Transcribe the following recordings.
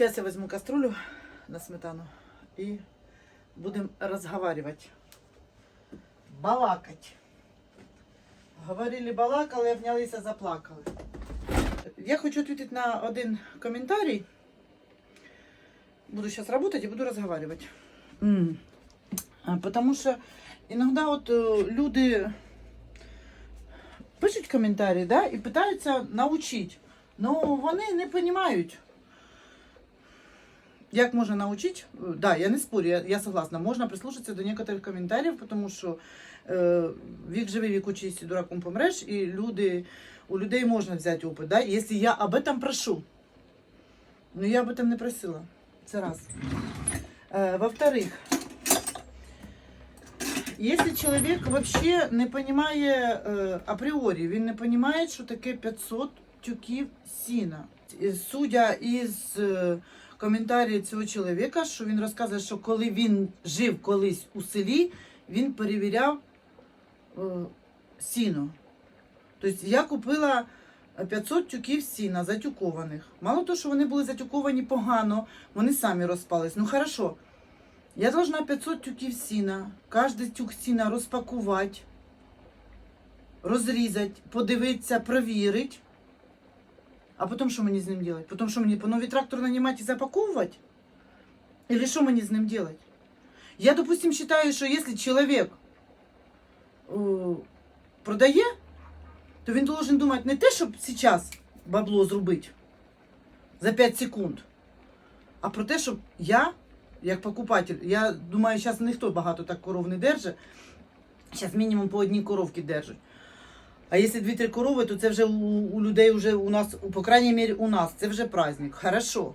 Сейчас я возьму кастрюлю на сметану и будем разговаривать. Балакать. Говорили, балакали, обнялися, заплакали. Я хочу ответить на один комментарий. Буду сейчас работать и буду разговаривать. Потому що іноді от е, люди пишуть коментарі, да, і питаються навчити. Ну, вони не розуміють. Як можна навчити? Е, Да, я не спорю, я, я согласна. Можна прислушатися до некоторих коментарів, тому що е, вік живий, вік учись, і дураком помреш, і люди, у людей можна взяти опит. Да? Якщо я об этом прошу. Ну, я об этом не просила. Це раз. Э, Во-вторых, если человек вообще не понимає э, априорі, він не понимає, що таке 500 тюків сіна. І Судя із коментарів цього чоловіка, що він розказує, що коли він жив колись у селі, він перевіряв е, сіно. Тобто я купила 500 тюків сіна затюкованих. Мало того, що вони були затюковані погано, вони самі розпались. Ну хорошо. Я должна 500 тюків сіна, кожен тюк сіна розпакувати, розрізати, подивитися, провірити. А потім що мені з ним робити? Потім що мені по новий трактор нанімати і запаковувати? Или що мені з ним робити? Я, допустим, считаю, що якщо чоловік е, продає, то він должен думати не те, щоб зараз бабло зробити за 5 секунд, а про те, щоб я, як покупатель, я думаю, зараз ніхто багато так коров не держить. Зараз мінімум по одній коровці держать. А якщо 2-3 корови, то це вже у, у людей вже у нас, по крайній мірі у нас, це вже праздник. Хорошо.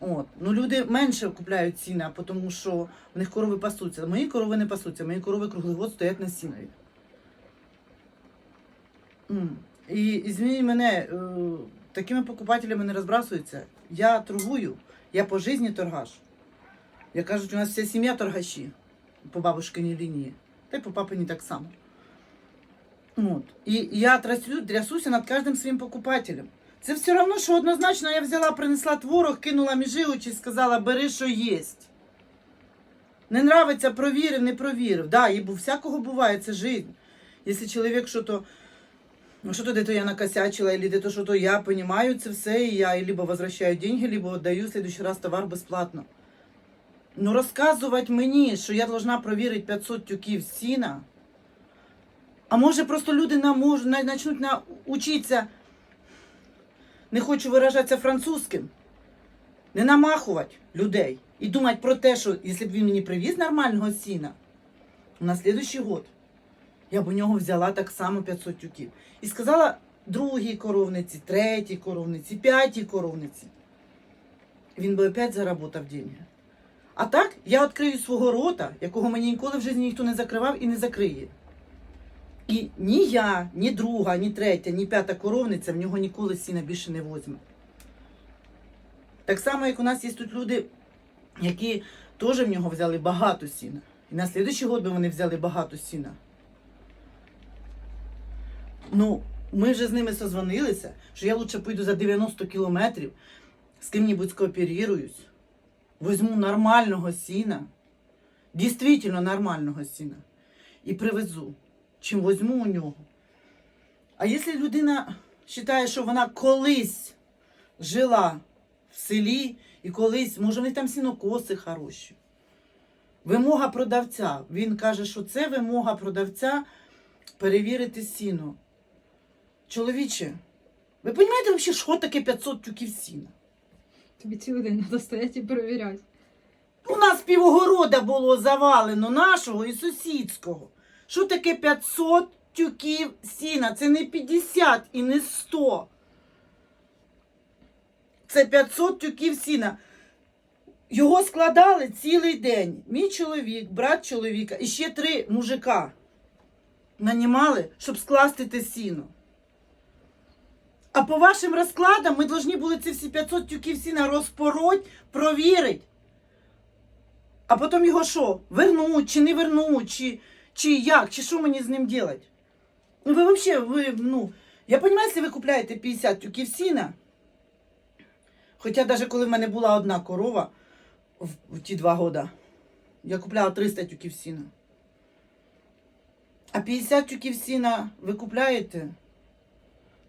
От. Ну люди менше купляють сіна, тому що в них корови пасуться. Мої корови не пасуться, мої корови круглий год стоять на сінові. І, і змій мене, е, такими покупателями не розбрасуються. Я торгую, я по житті торгаш. Я кажуть, у нас вся сім'я торгаші по бабушкиній лінії, та й по папині так само. От. І я трясу, трясуся над кожним своїм покупателем. Це все одно, що однозначно я взяла, принесла творог, кинула між і сказала, бери, що єсть. Не нравиться, провірив, не провірив. Да, і всякого буває, це життя. Якщо чоловік що-то, ну що то де-то я накосячила, или де-то що-то я понимаю це все, і я либо возвращаю деньги, либо отдаю в следующий раз товар безплатно. Ну розказувати мені, що я должна провірити 500 тюків сіна, а може просто люди на, мож, на, начнуть на, учитися, не хочу виражатися французьким, не намахувати людей і думати про те, що якщо б він мені привіз нормального сіна, на слідуючий год я б у нього взяла так само 500 тюків. І сказала другій коровниці, третій коровниці, п'ятій коровниці. Він би опять заработав деньги. А так я відкрию свого рота, якого мені ніколи в житті ніхто не закривав і не закриє. І ні я, ні друга, ні третя, ні п'ята коровниця в нього ніколи сіна більше не возьме. Так само, як у нас є тут люди, які теж в нього взяли багато сіна. І на слідуючий год би вони взяли багато сіна. Ну, ми вже з ними созвонилися, що я лучше поїду за 90 кілометрів, з ким-небудь скооперіруюсь, візьму нормального сіна, дійсно нормального сіна, і привезу, чим візьму у нього. А якщо людина вважає, що вона колись жила в селі і колись, може, в них там сінокоси хороші. Вимога продавця. Він каже, що це вимога продавця перевірити сіно. Чоловіче, ви розумієте взагалі, що таке 500 тюків сіна? Тобі цілий день треба стояти і перевіряти. У нас півогорода було завалено нашого і сусідського. Що таке 500 тюків сіна? Це не 50 і не 100. Це 500 тюків сіна. Його складали цілий день. Мій чоловік, брат чоловіка і ще три мужика нанімали, щоб скласти те сіно. А по вашим розкладам ми повинні були ці всі 500 тюків сіна розпороть, провірити. А потім його що? Вернуть, чи не вернуть, чи, чи як, чи що мені з ним робити? Ну ви взагалі, ви, ну, я розумію, якщо ви купляєте 50 тюків сіна, Хоча навіть коли в мене була одна корова в, в ті два года, я купляла 300 тюків сіна. А 50 тюків сіна ви купляєте?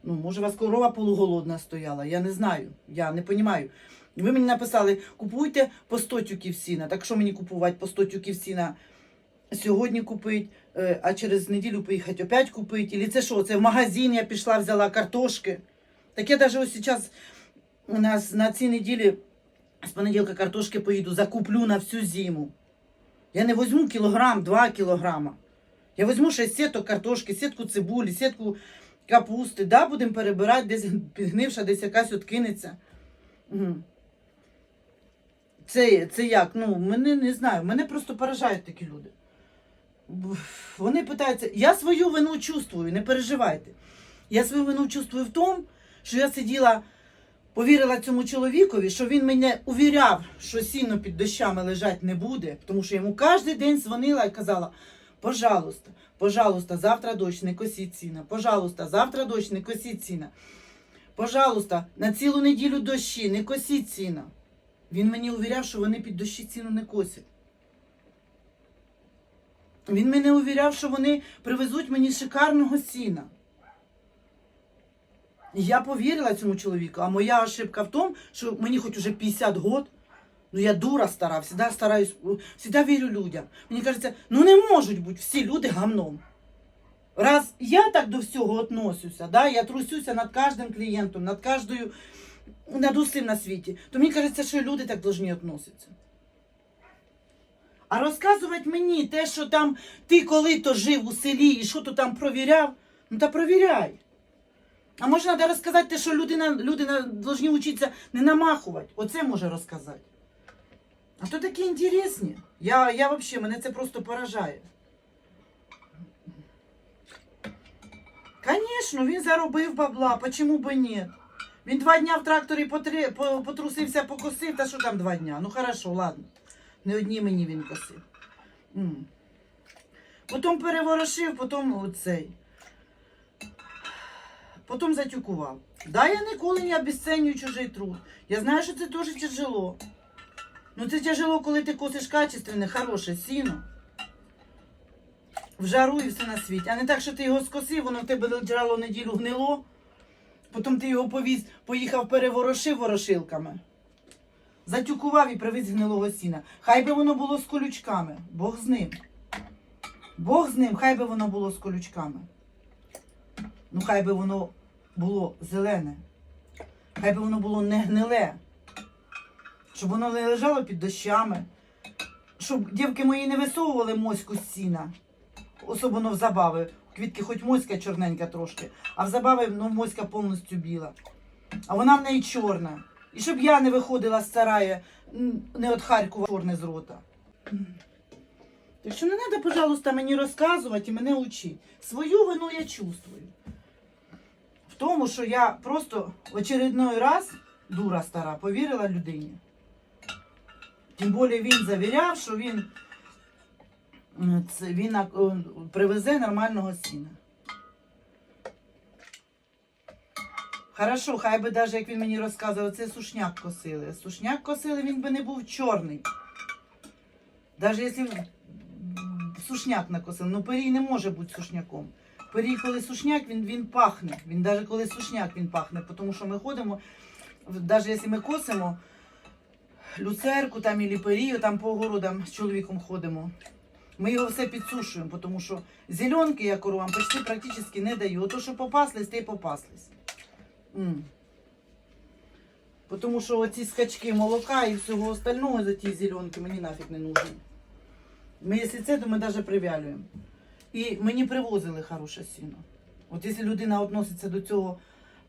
Ну, може, у вас корова полуголодна стояла, я не знаю, я не розумію. Ви мені написали, купуйте по 100 тюків сіна. Так що мені купувати по 100 тюків сіна сьогодні купити, е, а через неділю поїхати опять купити? Или це що? Це в магазин я пішла, взяла картошки. Так я навіть ось зараз у нас на цій неділі з понеділка картошки поїду, закуплю на всю зиму. Я не візьму кілограм, два кілограма. Я візьму ще сіток картошки, сітку цибулі, сітку капусти. Да, будемо перебирати, десь підгнивша, десь якась откинеться. Це, це як? Ну, мене не знаю, мене просто поражають такі люди. Вони питаються, я свою вину чувствую, не переживайте. Я свою вину чувствую в тому, що я сиділа, повірила цьому чоловікові, що він мене увіряв, що сіно під дощами лежать не буде, тому що йому кожен день дзвонила і казала: пожалуйста, пожалуйста, завтра дощ, не косіть сіна. Пожалуйста, завтра дощ, не косіть сіна. Пожалуйста, на цілу неділю дощі, не косіть сіна. Він мені увіряв, що вони під дощі ціну не косять. Він мене увіряв, що вони привезуть мені шикарного сіна. Я повірила цьому чоловіку, а моя ошибка в тому, що мені хоч уже 50 год, ну я дура стара, всегда стараюсь, всегда вірю людям. Мені кажеться, ну не можуть бути всі люди гамном. Раз я так до всього относюся, да, я трусюся над кожним клієнтом, над кожною, над усім на світі, то мені кажеться, що люди так повинні відноситися. А розказувати мені те, що там ти коли-то жив у селі і що то там провіряв, ну та провіряй. А може треба розказати те, що людина, люди на- повинні вчитися не намахувати. Оце може розказати. А то такі інтересні. Я, я взагалі, мене це просто поражає. Звісно, він заробив бабла, почему би ні? Він два дня в тракторі потри, потрусився, покосив, та що там два дня? Ну хорошо, ладно. Не одні мені він косив. Потім переворошив, потім оцей. Потім затюкував. Да, я ніколи не обесценюю чужий труд. Я знаю, що це дуже тяжело. Ну це тяжело, коли ти косиш качественне, хороше сіно. В жару і все на світі. А не так, що ти його скосив, воно в тебе лежало неділю гнило. Потім ти його повіз, поїхав, переворошив ворошилками. Затюкував і привіз гнилого сіна. Хай би воно було з колючками. Бог з ним. Бог з ним, хай би воно було з колючками. Ну, хай би воно було зелене. Хай би воно було не гниле. Щоб воно не лежало під дощами. Щоб дівки мої не висовували моську з сіна. Особливо в забави. Квітки хоч моська чорненька трошки, а в забави ну, моська повністю біла. А вона в неї чорна. І щоб я не виходила з сарая, м, не от Харкова чорне з рота. Так що не треба, пожалуйста, мені розказувати і мене учити. Свою вину я чувствую. В тому, що я просто в раз, дура стара, повірила людині. Тим більше він завіряв, що він, це, він е, привезе нормального сіна. Хорошо, хай би навіть як він мені розказував, це сушняк косили. Сушняк косили, він би не був чорний. Навіть якщо сушняк накосили, ну перій не може бути сушняком. Перій, коли сушняк, він, він пахне. Він навіть коли сушняк він пахне, тому що ми ходимо, навіть якщо ми косимо люцерку там і перію, там по огородам з чоловіком ходимо. Ми його все підсушуємо, тому що зеленки я коровам почти практично не даю. Ото, що попаслись, те й попаслись. Тому що оці скачки молока і всього остального за ті зеленки мені нафіг не нужні. Ми, якщо це, то ми навіть привялюємо. І мені привозили хороше сіно. От якщо людина відноситься до цього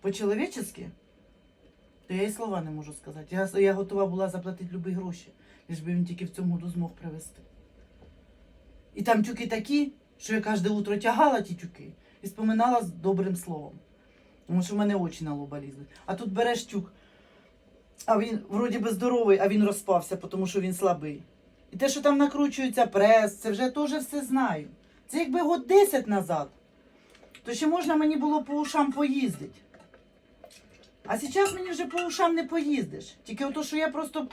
по-чоловічески, то я і слова не можу сказати. Я, я готова була заплатити любі гроші, лиш би він тільки в цьому году змог привезти. І там тюки такі, що я кожне утро тягала ті тюки і споминала з добрим словом. Тому що в мене очі на лоба лізли. А тут береш тюк, а він вроді би здоровий, а він розпався, тому що він слабий. І те, що там накручується прес, це вже теж все знаю. Це якби год 10 назад, то ще можна мені було по ушам поїздити. А зараз мені вже по ушам не поїздиш. Тільки ото, що я просто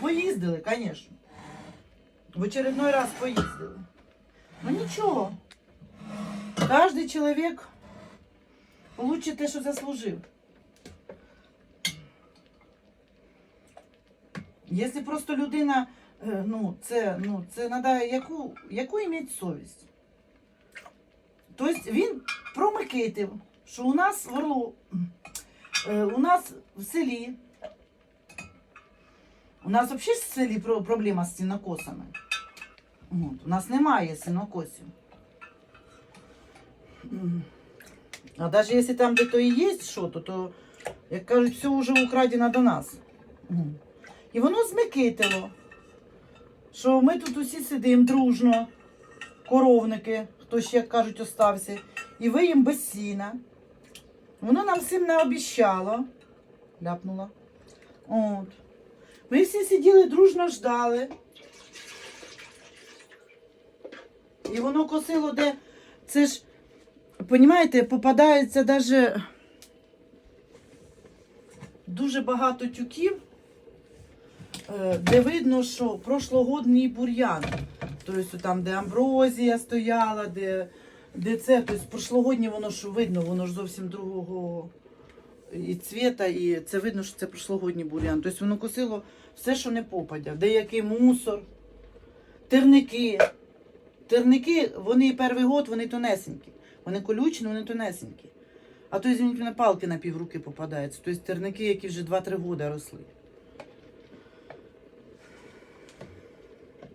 поїздили, звісно. В очередной раз поїздили. Ну нічого. Кожен чоловік получить те, що заслужив. Якщо просто людина, е, ну, це, ну, це треба яку, яку іметь совість. Тобто він промикитив, що у нас в Орлу, е, у нас в селі, у нас взагалі в селі проблема з сінокосами. От, у нас немає сінокосів. А навіть якщо там де то і є що, то, то як кажуть, все вже украдено до нас. І воно змикитило, що ми тут усі сидимо дружно, коровники, хто ще, як кажуть, остався, і виїм без сіна. Воно нам всім не обіщало. Ляпнула. От. Ми всі сиділи, дружно ждали. І воно косило, де це ж, понімаєте, попадається даже дуже багато тюків, е, де видно, що прошлогодній бур'ян. Тобто там, де амброзія стояла, де, де це, тобто прошлогоднє воно ж видно, воно ж зовсім другого і цвіта, і це видно, що це прошлогодній бур'ян. Тобто воно косило все, що не попадя. Деякий мусор, терники. Терники, вони перший год, вони тонесенькі. Вони колючі, але вони тонесенькі. А то, извините, мене палки на півруки попадаються. Тобто терники, які вже 2-3 роки росли.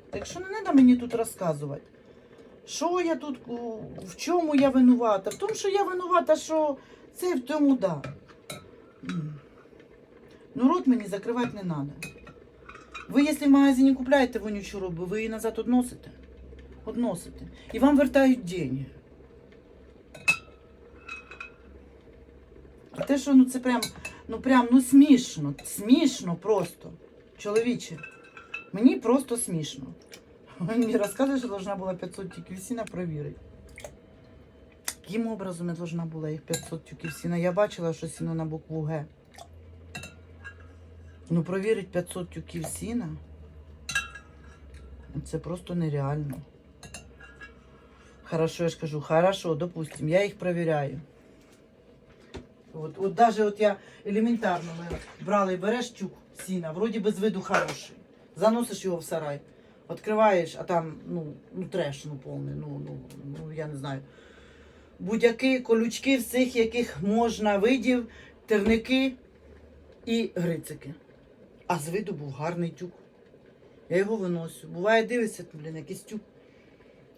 Так що не треба мені тут розказувати. Що я тут, в чому я винувата? В тому, що я винувата, що це в тому да. Ну, рот мені закривати не треба. Ви, якщо в магазині купляєте вонючу робу, ви її назад односите. Односите. І вам вертають деньги. А те, що ну це прям, ну прям, ну смішно. Смішно просто. Чоловіче. Мені просто смішно. Він мені розказує, що должна була 500 тюків сіна провірити. Яким образом я должна була їх 500 тюків сіна? Я бачила, що сіно на букву Г. Ну, провірити 500 тюків сіна. Це просто нереально. Хорошо, я ж кажу, хорошо, допустим, я їх провіряю. От, от даже от я елементарно ми брали, береш тюк сіна, вроді без виду хороший. Заносиш його в сарай, відкриваєш, а там ну, ну треш ну, повний, ну, ну, ну я не знаю. Будь-які колючки всіх, яких можна видів, терники і грицики. А з виду був гарний тюк. Я його виносю. Буває, дивишся, блін, якийсь тюк.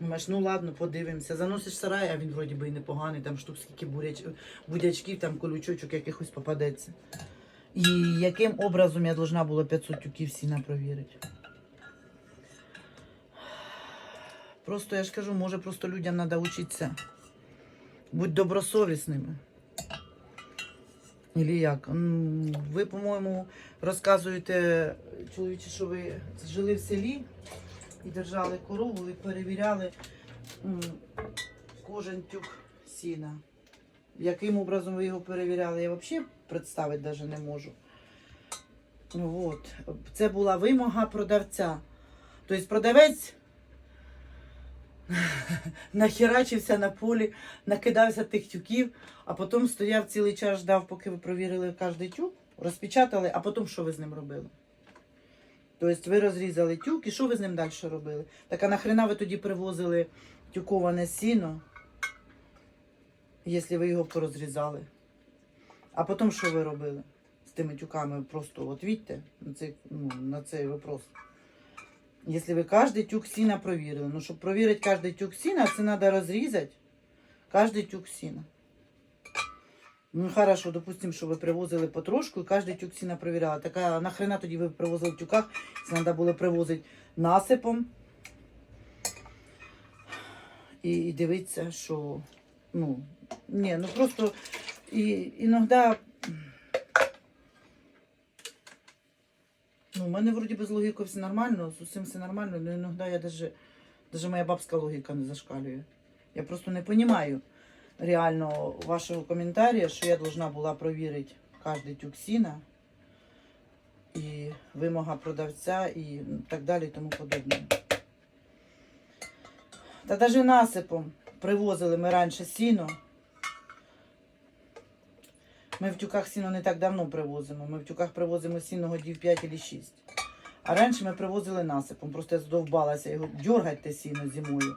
Думаєш, ну ладно, подивимося. Заносиш сарай, а він вроді би і непоганий, там штук скільки буряч... будячків, там колючочок якихось попадеться. І яким образом я должна була 500 тюків сіна провірити? Просто я ж кажу, може просто людям треба вчитися. Будь добросовісними. Ілі як? Ви, по-моєму, розказуєте, чоловіче, що ви жили в селі і держали корову, і перевіряли кожен тюк сіна. Яким образом ви його перевіряли, я взагалі представити навіть не можу. От. Це була вимога продавця. Тобто продавець нахерачився на полі, накидався тих тюків, а потім стояв цілий час, ждав, поки ви провірили кожен тюк, розпечатали, а потім що ви з ним робили? Тобто ви розрізали тюк, і що ви з ним далі робили? Так а нахрена ви тоді привозили тюковане сіно, якщо ви його порозрізали? А потім що ви робили з тими тюками? Просто от відьте на цей, ну, на цей вопрос. Якщо ви кожен тюк сіна провірили, ну щоб провірити кожен тюк сіна, це треба розрізати кожен тюк сіна. Ну, хорошо, допустим, що ви привозили потрошку і кожен тюк сіна провіряли. Так а нахрена тоді ви привозили в тюках, це треба було привозити насипом. І, і дивитися, що ну, ні, ну просто і, іноді. Ну, у мене вроді без логіки все нормально, з усім все нормально, але іноді я даже, даже моя бабська логіка не зашкалює. Я просто не розумію. Реально вашого коментаря, що я должна була провірити кожний тюк сіна і вимога продавця і так далі і тому подобне. Та навіть насипом привозили ми раніше сіно. Ми в тюках сіно не так давно привозимо. Ми в тюках привозимо сіно годів 5 або 6. А раніше ми привозили насипом. Просто я здовбалася його дергати сіно зимою.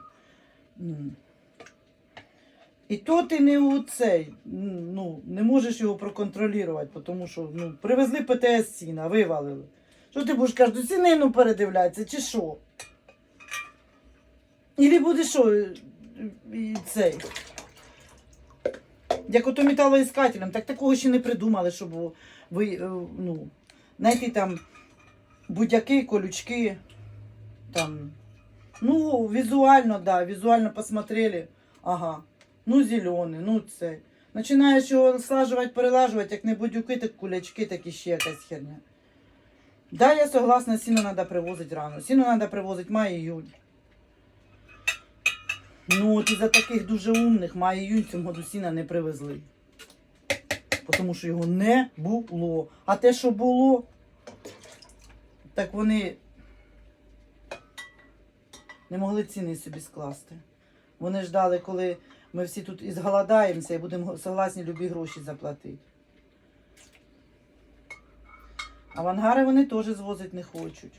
І то ти не у цей, ну, не можеш його проконтролювати, тому що ну, привезли ПТС сіна, вивалили. Що ти будеш кожну сінину передивлятися, чи що? Ілі буде що, е, і цей. Як ото металоіскателем, так такого ще не придумали, щоб ви, е, ну, знайти там будь-які колючки, там, ну, візуально, да, візуально посмотрели, ага, ну, зеленый, ну, це. Починаєш його слажувати, перелажувати, як не будь-які, так кулячки, так і ще якась херня. Да, я согласна, сіно треба привозити рано. Сіно треба привозити май-іюнь. Ну, от із-за таких дуже умних май-іюнь в цьому году сіна не привезли. Тому що його не було. А те, що було, так вони не могли ціни собі скласти. Вони ждали, коли ми всі тут і зголодаємося і будемо согласні любі гроші заплатити. А в ангари вони теж звозити не хочуть.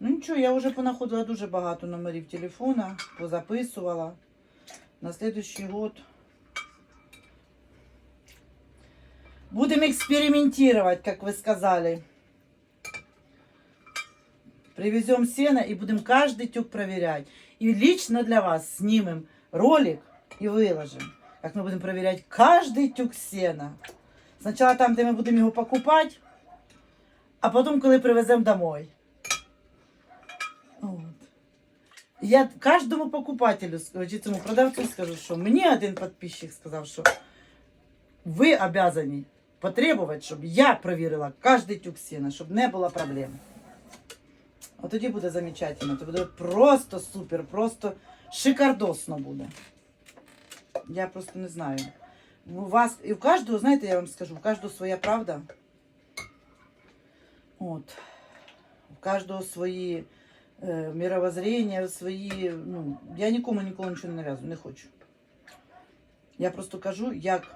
Ну нічого, я вже понаходила дуже багато номерів телефона, позаписувала. На следующий год будем экспериментировать, как вы сказали. Привезем сено и будем каждый тюк проверять. И лично для вас снимем ролик и выложим, как мы будем проверять каждый тюк сена. Сначала там, де ми будемо його покупати, а потім, коли привеземо домой. От. Я кожному покупателю, ск- чи цьому продавцю скажу, що мені один підписчик сказав, що ви обязані потребувати, щоб я перевірила кожен тюк сіна, щоб не було проблем. А тоді буде замечательно. То буде просто супер, просто шикардосно буде. Я просто не знаю. У вас і у кожного, знаєте, я вам скажу, у кожного своя правда. От. У кожного свої е, мировоззрення, свої. Ну, я нікому ніколи нічого не нав'язую, не хочу. Я просто кажу, як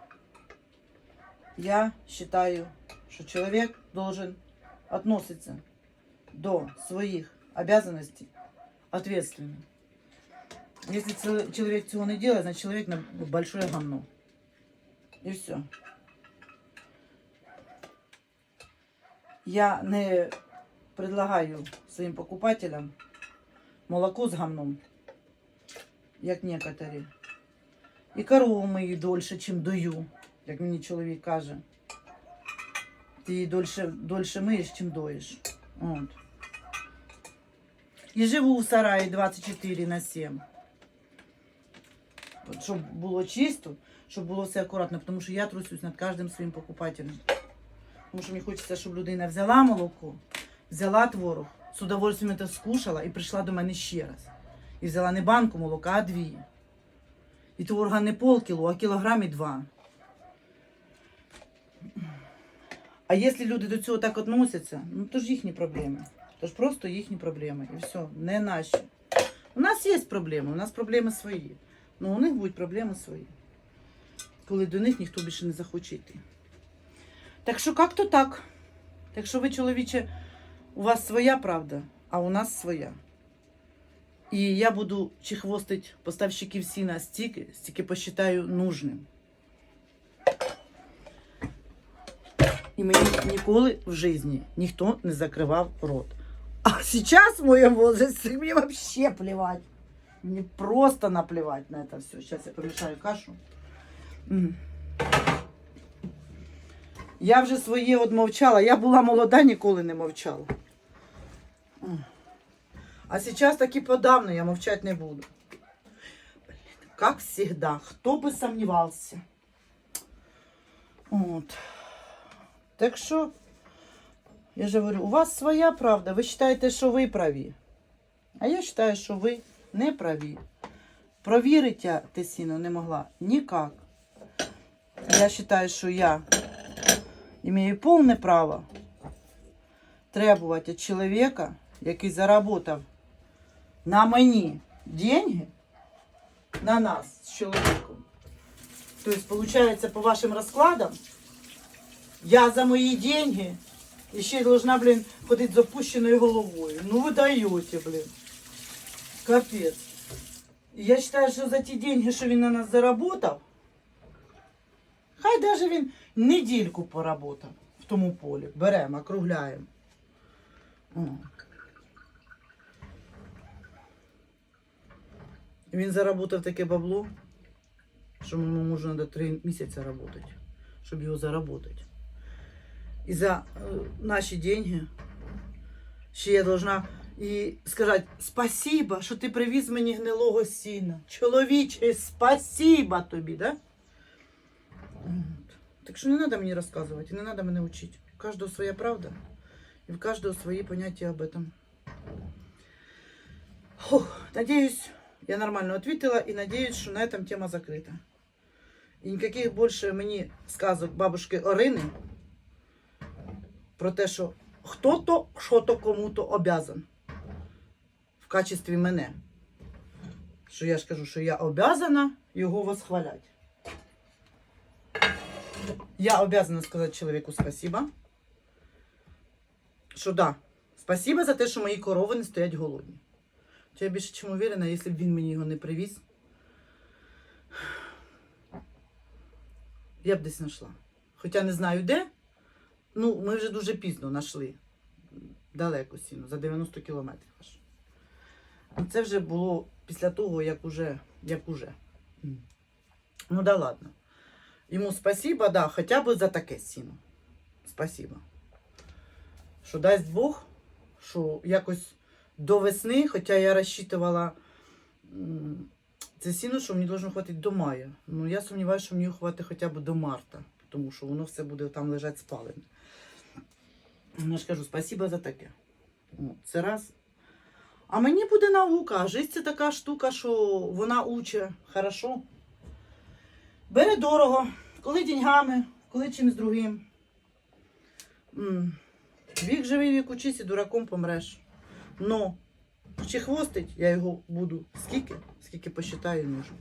я вважаю, що чоловік должен относиться до своих обязанностей ответственно. Если человек цього не делает, значит человек на большое говно. І все. Я не предлагаю своїм покупателям молоко з гамном, як некоторі. І корову мию дольше, чим дою, як мені чоловік каже. Ти її дольше, дольше миєш, чим доїш. От. І живу в сараї 24 на 7. От, щоб було чисто, щоб було все акуратно, тому що я трусюсь над кожним своїм покупателем. Тому що мені хочеться, щоб людина взяла молоко, взяла творог, з удовольствием це скушала і прийшла до мене ще раз. І взяла не банку молока, а дві. І творога не полкіло, а кілограм і два. А якщо люди до цього так відносяться, ну то ж їхні проблеми. То ж просто їхні проблеми. І все, не наші. У нас є проблеми, у нас проблеми свої. Ну у них будуть проблеми свої. Коли до них ніхто більше не захоче йти. Так що як-то так. Так що ви, чоловіче, у вас своя правда, а у нас своя. І я буду чехвостить поставщиків сіна стільки, стільки посчитаю нужним. І мені ніколи в житті ніхто не закривав рот. А сейчас в моем возрасте мне вообще плевать. Мне просто наплевать на это все. Сейчас я помешаю кашу. Я вже своє одмовчала. Я була молода, ніколи не мовчала. А сейчас таки подавно я мовчать не буду. Блин, как всегда, кто бы сомневался. Вот. Так що, я же говорю, у вас своя правда. Ви вважаєте, що ви праві. А я вважаю, що ви не праві. Провірити я те сіно не могла ніяк. Я вважаю, що я имею повне право требувати від чоловіка, який заработав на мені деньги, на нас з чоловіком. Тобто, виходить, по вашим розкладам, я за мої деньги і ще й должна, блін, ходити з опущеною головою. Ну ви даєте, блін. Капець. Я вважаю, що за ті деньги, що він на нас заработав, хай даже він недільку поработав в тому полі. Беремо, округляємо. Він заработав таке бабло, що моєму мужу треба три місяці працювати, щоб його заработати. І за е, наші деньги ще я должна і сказати спасіба, що ти привіз мені гнилого сіна. Чоловіче, спасіба тобі, да? От. Так що не треба мені розказувати, і не треба мене вчити. У кожного своя правда, і в кожного свої поняття об этом. Фух, надеюсь, я нормально ответила и надеюсь, что на этом тема закрыта. И никаких больше мені сказок бабушки Орини Про те, що хто-то що-то кому-то обязан в качестві мене. Що я ж кажу, що я обязана його восхвалять. Я обязана сказати чоловіку спасибо. Що да, спасибо за те, що мої корови не стоять голодні. То я більше чим уверена, якщо б він мені його не привіз, я б десь знайшла. Хоча не знаю де. Ну, ми вже дуже пізно знайшли. Далеко сіно, за 90 кілометрів аж. Це вже було після того, як уже. Як уже. Ну да ладно. Йому спасибо, да, хоча б за таке сіно. Спасибо. Що дасть Бог, що якось до весни, хоча я розчитувала це сіно, що мені должно хватити до мая. Ну, я сумніваюся, що мені хватить хоча б до марта, тому що воно все буде там лежати спалене. Ну, Я ж кажу, спасибо за таке. Це раз. А мені буде наука. Жизнь це така штука, що вона уче хорошо. Бере дорого, коли деньгами, коли чимось другим. Вік живий, вік учись і дураком помреш. Но чи хвостить, я його буду скільки, скільки посчитаю нужно.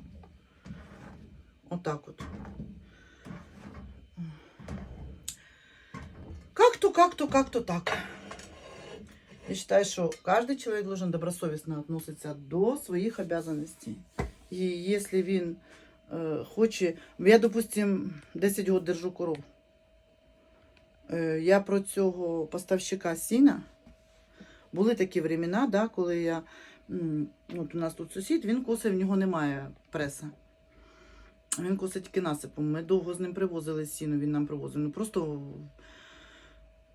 Отак от. Как-то, как-то, как-то так. Я считаю, что каждый человек должен добросовестно относиться до своих обязанностей. І якщо він е, хоче. Я, допустим, 10 років держу коров. Е, я про цього поставщика сіна. Були такі времена, да, коли я. От у нас тут сусід, він косить, в нього немає преса. Він косить тільки насипом. Ми довго з ним привозили сіно, він нам привозив. Ну просто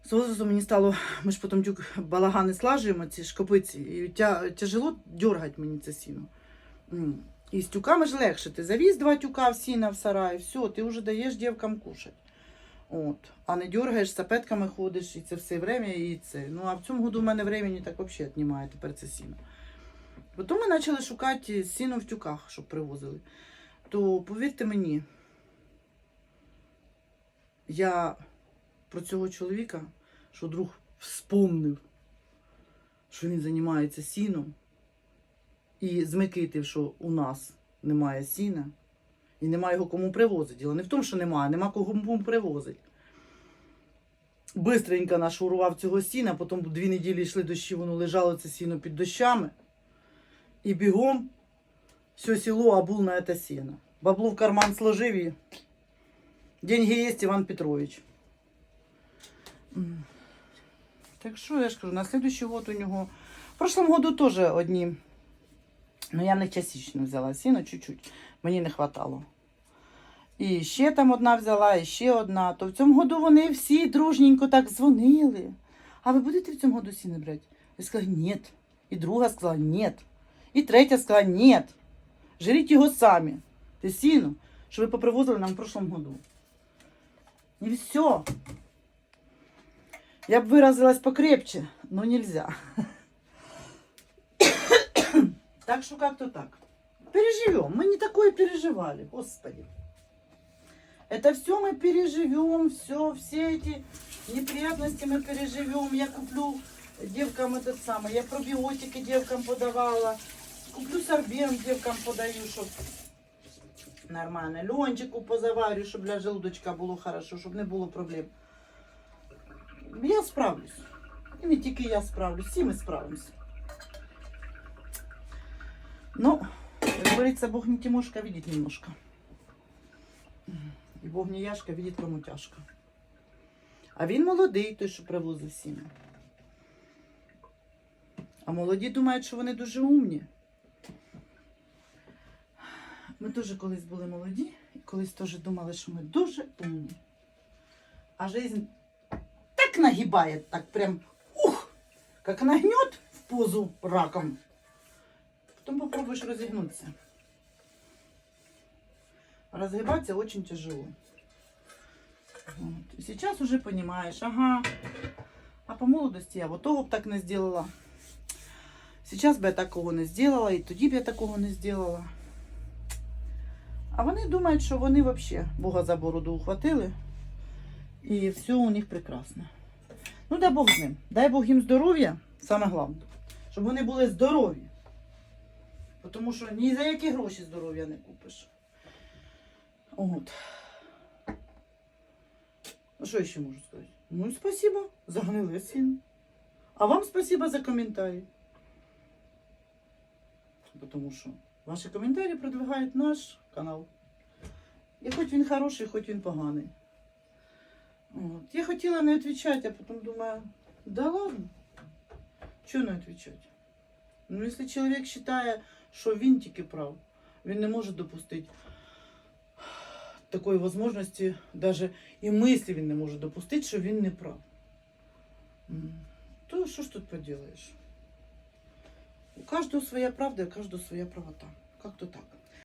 з возрастом мені стало, ми ж потім тюк балагани слажуємо, ці шкопиці, і тя, тяжело дергати мені це сіно. І з тюками ж легше. Ти завіз два тюка в сіна в сарай, все, ти вже даєш дівкам кушати. От. А не дергаєш, сапетками ходиш, і це все время, і це. Ну, а в цьому году в мене времени так взагалі віднімає тепер це сіно. Потім ми почали шукати сіно в тюках, щоб привозили. То повірте мені, я про цього чоловіка, що друг вспомнив, що він займається сіном, і змикитив, що у нас немає сіна, і немає його кому привозити. Діло не в тому, що немає, нема кому привозити. Бистренько нашурував цього сіна, потім дві неділі йшли дощі, воно лежало це сіно під дощами. І бігом все село обул на це сіно. Бабло в карман сложив і деньги є, Іван Петрович. Так що я ж кажу, на следующий год у нього. В прошлом году теж одні. Ну, я не частично взяла сіно, чуть-чуть. Мені не хватало. І ще там одна взяла, і ще одна. То в цьому году вони всі дружненько так дзвонили. А ви будете в цьому году сіно брати? Я сказала, ні. І друга сказала, ні. І третя сказала, ні. Жріть його самі. Те сіно, що ви попривозили нам в прошлом году. І все. Я б виразилась покрепче, но нельзя. Так що как-то так. Переживем. Мы не такое переживали, господи. Это все мы переживем, все, все эти неприятности мы переживем. Я куплю девкам этот самый, я пробиотики девкам подавала, куплю сорбент девкам подаю, щоб нормально. Льончику позаварю, щоб для желудочка було хорошо, щоб не було проблем. Я справлюсь. І не тільки я справлюсь, всі ми справимося. Ну, как говорится, Бог не Тимошка, видит немножко. І Бог не Яшка, видит кому тяжко. А він молодий, той, що привозив сім'я. А молоді думають, що вони дуже умні. Ми теж колись були молоді, і колись теж думали, що ми дуже умні. А жизнь так нагибає, так прям ух, как нагнет в позу раком. Потом попробуешь разогнуться. Разгибаться очень тяжело. Вот. И сейчас уже понимаешь, ага, а по молодости я вот того б так не сделала. Сейчас би я такого не сделала, і тоді б я такого не сделала. А вони думають, що вони взагалі Бога за бороду ухватили. І все у них прекрасно. Ну, дай Бог з ним. Дай Бог їм здоров'я, саме головне. Щоб вони були здорові. Тому що ні за які гроші здоров'я не купиш. От. А що я ще можу сказати? Ну спасибо за гниле син. А вам спасибо за коментарі. Тому що ваші коментарі продвигають наш канал. І хоч він хороший, хоч він поганий. От. Я хотіла не відповідати, а потім думаю, да ладно. Чого не відповідати? Ну, якщо чоловік вважає, що він тільки прав, він не може допустити такої можливості, навіть і мислі він не може допустити, що він не прав. То що ж тут поділаєш? У кожного своя правда, у кожного своя правота. Как-то так.